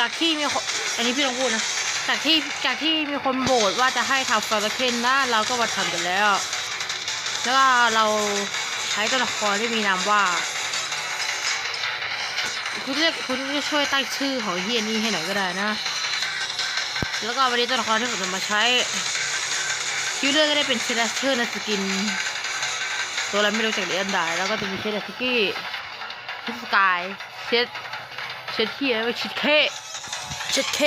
จากที่มีคนอันนี้พี่ต้องพูดนะ จากที่จากที่มีคนโบสว่าจะให้ทำฟอร์เคนนะเราก็มาทำกันแล้ว แล้วก็เราใช้ตัวละครที่มีนามว่า คุณเรียกคุณจะช่วยตั้งชื่อของเฮียนี่ให้หน่อยก็ได้นะ แล้วก็วันนี้ตัวละครที่ผมจะมาใช้คิวเลอร์ก็ได้เป็นเชดเชอร์ในสกิน ตัวอะไรไม่รู้จากเรียนได้แล้วก็จะมีเชดสกี้เชดสกายเชดเชดเทียแล้วก็ชิดเค ชดเค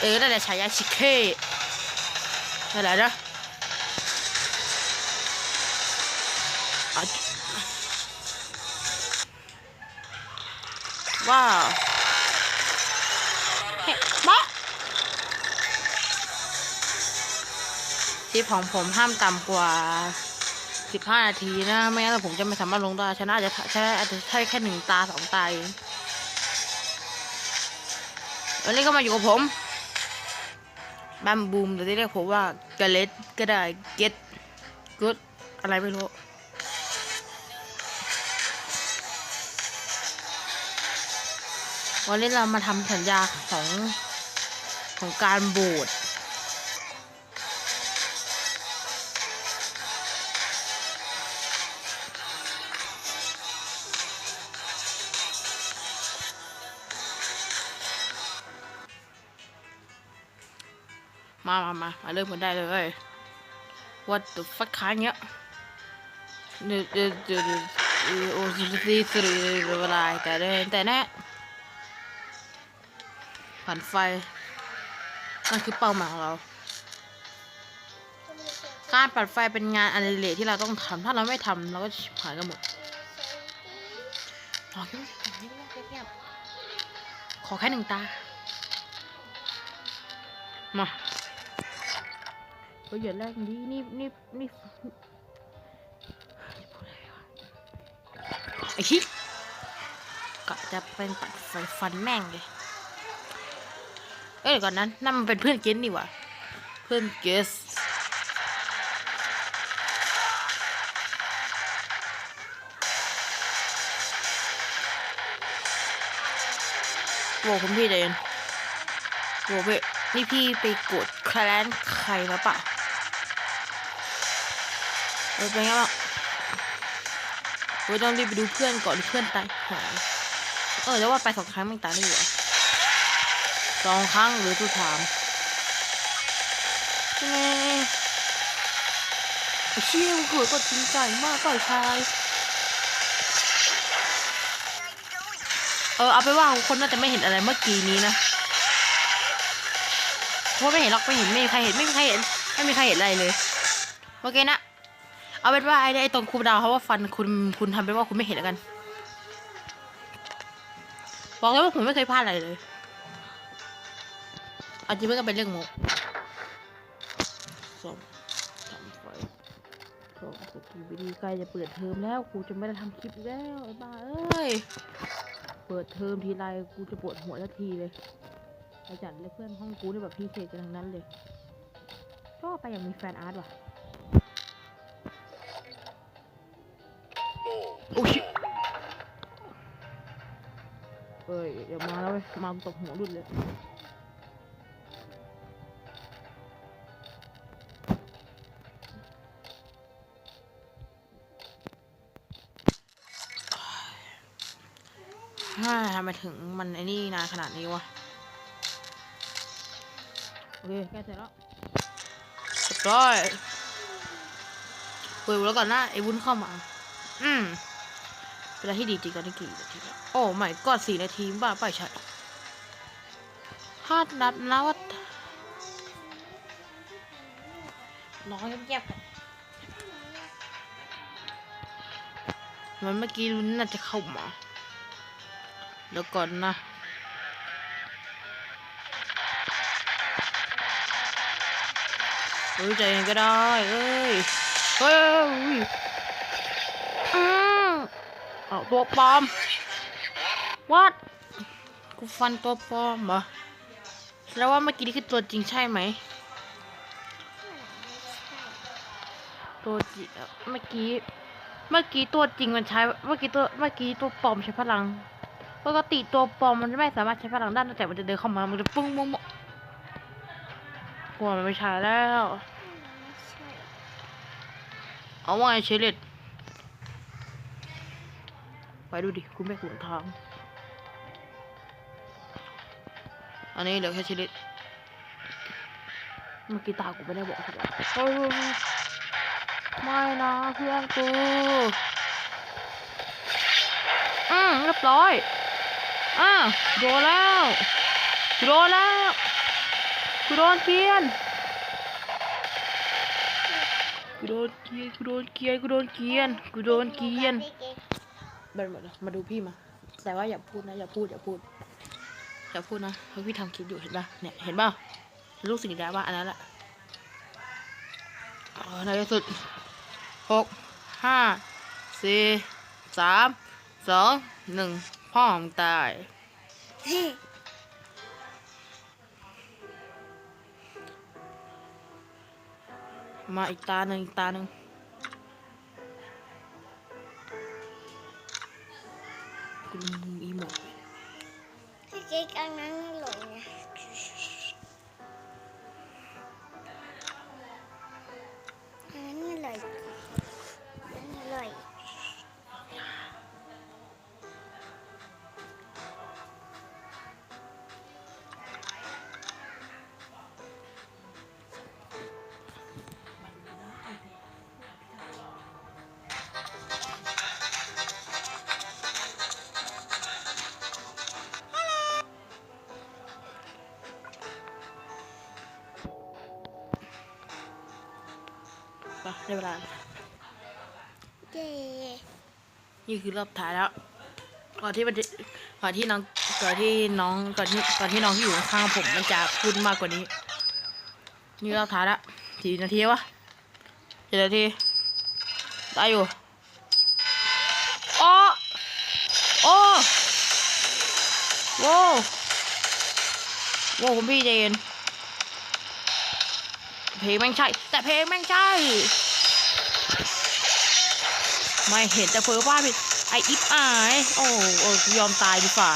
เออนั่นแหละฉายาชิเคนั่นแหละนะอะว้าวเฮ้บ๊ะคลิปของผมห้ามต่ำกว่า 15 นาทีนะ ไม่งั้นผมจะไม่สามารถลงได้ชนะอาจจะใช้อาจจะใช้แค่หนึ่งตาสองตาเอง วันนี้ก็มาอยู่กับผมบัมบูมหรือที่เรียกผมว่าเกเลตก็ได้เก็ตกุดอะไรไม่รู้วันนี้เรามาทำสัญญาของของการโบส มามามามาเริ่มกันได้เลย What the fuck ค้างเงี้ยเดี๋ยวเดี๋ยวเดี๋ยวโอ้สิสิสิเวลาแต่เดินแต่แน่ผ่านไฟนั่นคือเป้าหมายของเรา การปัดไฟเป็นงานอดิเรกที่เราต้องทำถ้าเราไม่ทำเราก็ชิบหายกันหมดรอแค่ขอแค่หนึ่งตา มา เฮ้ยอย่าแรกนี้นี่นี่นี่ไอ้ชิกะจะเป็นปัดไฟฟันแม่งเลยเอ้ยก่อนนั้นนั่นมันเป็นเพื่อนเกสนี่หว่าเพื่อนเกสโว้คุณพี่เดนโว้พี่นี่พี่ไปกดแคลนใครมาปะ เออเป็นไงบ้างโว้ยต้องรีบไปดูเพื่อนก่อนเพื่อนตายหายเออแล้วว่าไปสองครั้งไม่ตายได้เหรอสองครั้งหรือทุกถามยังไงไอ้เชี่ยกูเกิดก็จริงใจมากก็ไอ้ชายเออเอาไปว่าคนน่าจะไม่เห็นอะไรเมื่อกี้นี้นะเพราะไม่เห็นหรอกไม่เห็นไม่มีใครเห็นไม่มีใครเห็นไม่มีใครเห็นอะไรเลยโอเคนะ เอาเป็นว่าไอ้ไอ้ตรงคูดาวเพราะว่าฟันคุณคุณทำเป็นว่าคุณไม่เห็นแล้วกัน บอกเลยว่าผมไม่เคยพลาดอะไรเลยเอาจริงมันก็เป็นเรื่องโมสองทำไฟสองสกีวิดีใกล้จะเปิดเทอมแล้วกูจะไม่ได้ทำคลิปแล้วไอ้บ้าเอ้ยเปิดเทอมทีไรกูจะปวดหัวทันทีเลยไอจัดเลยเพื่อนห้องกูนี่แบบพี่เศษกันทั้งนั้นเลย ก็ไปอย่างมีแฟนอาร์ตว่ะ โอ้ยเอ้ยเดี๋ยวมาแล้วเว้ยมาตกหัวรุดเลยฮ่าทำไมถึงมันไอ้นี่นานขนาดนี้วะ โอเคแกเสร็จแล้วเรียบร้อยเปิดแล้วก่อนนะไอ้วุ้นเข้ามา อืมเวลาที่ดีจริงตอนนี้กี่นาทีแล้วโอ้ไม่ก็สี่นาทีบ้าไปใช่ถ้านับนะว่าน้องเงียบๆกันมันเมื่อกี้ลุ้นน่าจะเข้ามาเดี๋ยวก่อนนะเฮ้ใจย็นก็ได้ เอ้ย เฮ้ย อุ้ยอืมเอาตัวปลอมวัดกูฟันตัวปลอมเหรอแล้วว่าเมื่อกี้นี่คือตัวจริงใช่ไหมตัวจริงอะเมื่อกี้ เมื่อกี้ตัวจริงมันใช้ เมื่อกี้ตัว เมื่อกี้ตัวปลอมใช้พลัง ปกติตัวปลอมมันไม่สามารถใช้พลังด้านแต่มันจะเดินเข้ามา มันจะปึ้งมงมงกลัวมันไม่ใช่แล้วใช่เอาว่าไงเชเลต ไปดูดิคุณแม่หลงทางอันนี้เหลือแค่ชเลตเมื่อกี้ตากูไม่ได้บอกใช่ไหมเฮ้ยไม่นะเพื่อนกูอืมเรียบร้อยอะโดนแล้วโดนแล้วกูโดนเกียนกูโดนเกียนกูโดนเกียนกูโดนเกียนกูโดนเกียน บิร์ดหมดแล้วมาดูพี่มา แต่ว่าอย่าพูดนะ อย่าพูดอย่าพูดอย่าพูดนะเพราะพี่ทำคลิปอยู่เห็นป่ะเนี่ยเห็นป่ะลูกสิงแดงว่าอันนั้นแหละในที่สุดหกห้าสี่สามสองหนึ่งพ่อมงตายมาอีกตาหนึ่งอีกตาหนึ่ง พี่กิ๊กอันนั้ ไปได้เวลาเย้นี่คือรอบท้ายแล้ว ก่อนที่มันจะก่อนที่น้องก่อนที่น้องก่อนที่ก่อนที่น้องที่อยู่ข้างๆผมมันจะพูดมากกว่านี้ นี่รอบท้ายแล้วสี่นาทีวะเจ็ดนาทีได้อยู่โอ้โอ้โว้วโว้วคุณพี่ใจเย็น เพลงแม่งใช่ แต่เพลงแม่งใช่ ไม่เห็นแต่เฟอร์ว่าผิดไออิฟอายโอ้โอยอมตายดีกว่า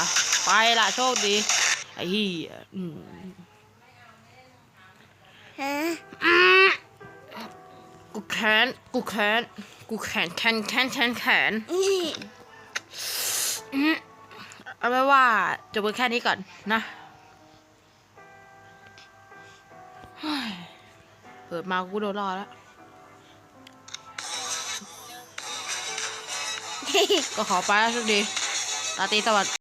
ไปละโชคดี ไอ้เหี้ยอืมฮะกูแค้นกูแค้นกูแขนแค้นแค้นแค้นแขนอืมเอาไว้ว่าจบกันแค่นี้ก่อนนะ เฮ้ยเปิดมากูโดนรอแล้ว ก็ขอไปแล้วโชคดีราตรีสวัสดิ์